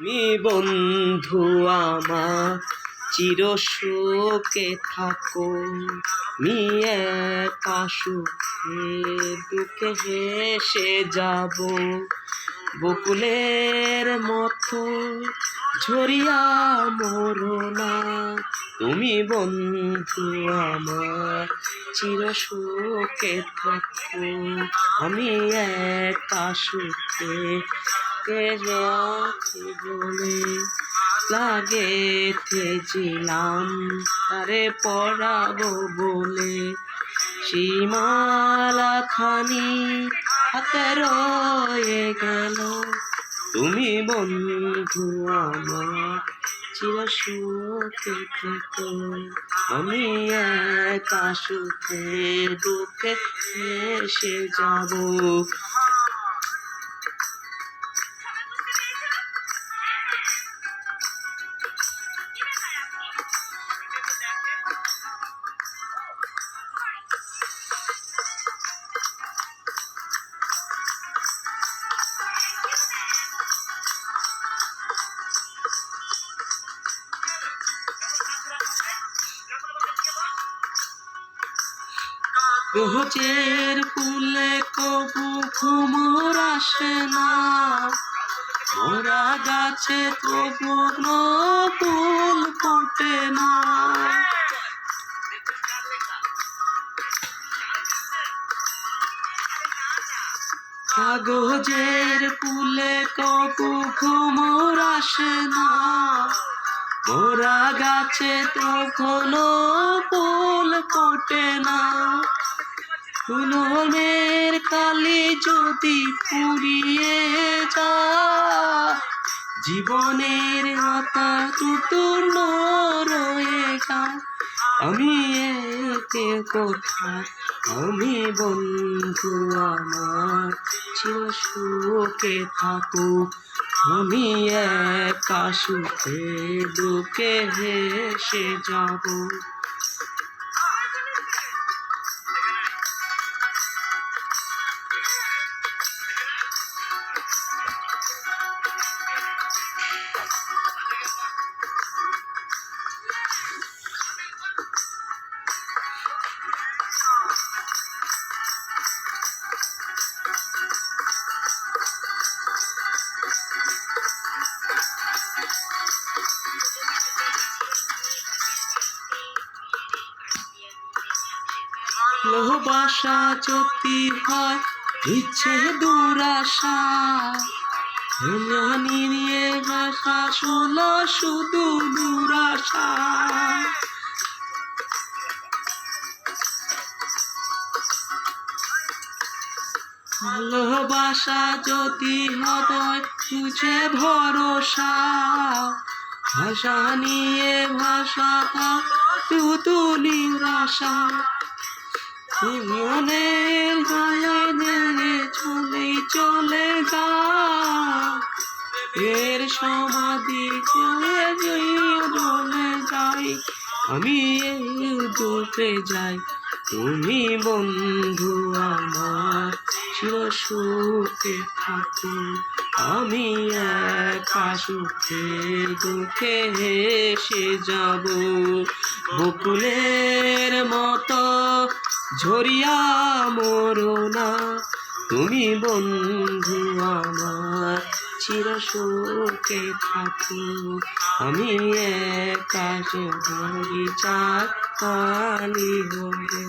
তুমি বন্ধু আমার, চির সুখে থাকো। মি একা সুখে দুঃখে হেসে যাব। বকুলের মতো ঝরিয়া মরো না। তুমি বন্ধু আমার, চির সুখে থাকো। আমি একা সুখে কে রাখি বলে, লাগে থেছিলাম, তারে পড়াবো বলে। সীমালা খানি হাতে রয়ে গেল। তুমি বন্ধু আমার, চির সুখে থেকো। আমি একা সুখে দুঃখে এসে যাব। রোজের ফুলে কবু ঘুমোর আসে না। মোরা গাছে তবু ফুল ফোটে না। কাগজের ফুলে কবু ঘুমোর আসে না। মোরা গাছে তখনো ফুল ফোটে না। ফুলনের কালি যদি ফুরিয়ে যায়, জীবনের আতা তুতুর রয়ে আমি একে কোথায় আমি বন্ধু আমার, চির থাকো আমি একা সুখে, দুঃখে হেসে যাব। ভালোবাসা যদি হয়, ইচ্ছে দুরাশা। জানি নিয়ে ভাষা শোনো শুধু দুরাশা। ভালোবাসা যদি হয় তুঝে ভরসা। ভাষা নিয়ে ভাষা শুধু নিরাশা। মনের গায়ে নেড়ে চলে চলে যা। এর সমাধি চলে চলে যাই। আমি দুঃখে যাই। তুমি বন্ধু আমার চির সুখে থাকো। আমি একা সুখে দুঃখে হেসে যাব। বকুলের মতো ঝরিয়া মরোনা তুমি বন্ধু আমার চিরশোকে থাকো। আমি একা সে হবে